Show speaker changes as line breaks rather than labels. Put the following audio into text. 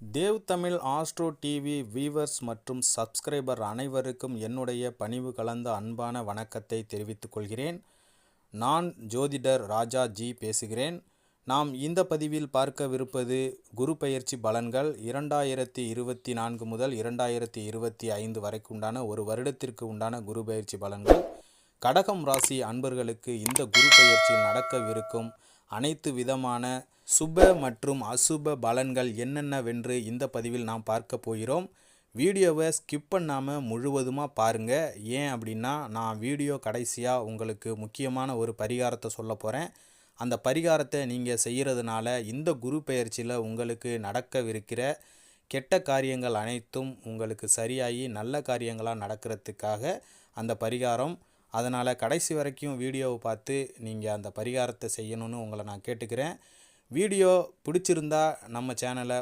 Dev Tamil Astro TV viewers மற்றும் subscriber அனைவருக்கும் என்னுடைய பணிவு கலந்த அன்பான வணக்கத்தை தெரிவித்துக் கொள்கிறேன். நான் ஜோதிடர் ராஜா ஜி பேசுகிறேன். நாம் இந்த பதிவில் பார்க்கவிருப்பது குரு பயிற்சி பலன்கள் இரண்டாயிரத்தி இருபத்தி நான்கு முதல் இரண்டாயிரத்தி இருபத்தி ஐந்து வரைக்கு உண்டான ஒரு வருடத்திற்கு உண்டான குரு பயிற்சி பலன்கள். கடகம் ராசி அன்பர்களுக்கு இந்த குரு பயிற்சியில் நடக்கவிருக்கும் அனைத்து விதமான சுப மற்றும் அசுப பலன்கள் என்னென்னவென்று இந்த பதிவில் நாம் பார்க்க போகிறோம். வீடியோவை ஸ்கிப் பண்ணாமல் முழுவதுமாக பாருங்கள் ஏன் அப்படின்னா நான் வீடியோ கடைசியாக உங்களுக்கு முக்கியமான ஒரு பரிகாரத்தை சொல்ல போகிறேன் அந்த பரிகாரத்தை நீங்கள் செய்கிறதுனால இந்த குரு பெயர்ச்சியில் உங்களுக்கு நடக்கவிருக்கிற கெட்ட காரியங்கள் அனைத்தும் உங்களுக்கு சரியாகி நல்ல காரியங்களாக நடக்கிறதுக்காக அந்த பரிகாரம். அதனால் கடைசி வரைக்கும் வீடியோவை பார்த்து நீங்கள் அந்த பரிகாரத்தை செய்யணும்னு உங்களை நான் கேட்டுக்கிறேன். வீடியோ பிடிச்சிருந்தா நம்ம சேனலை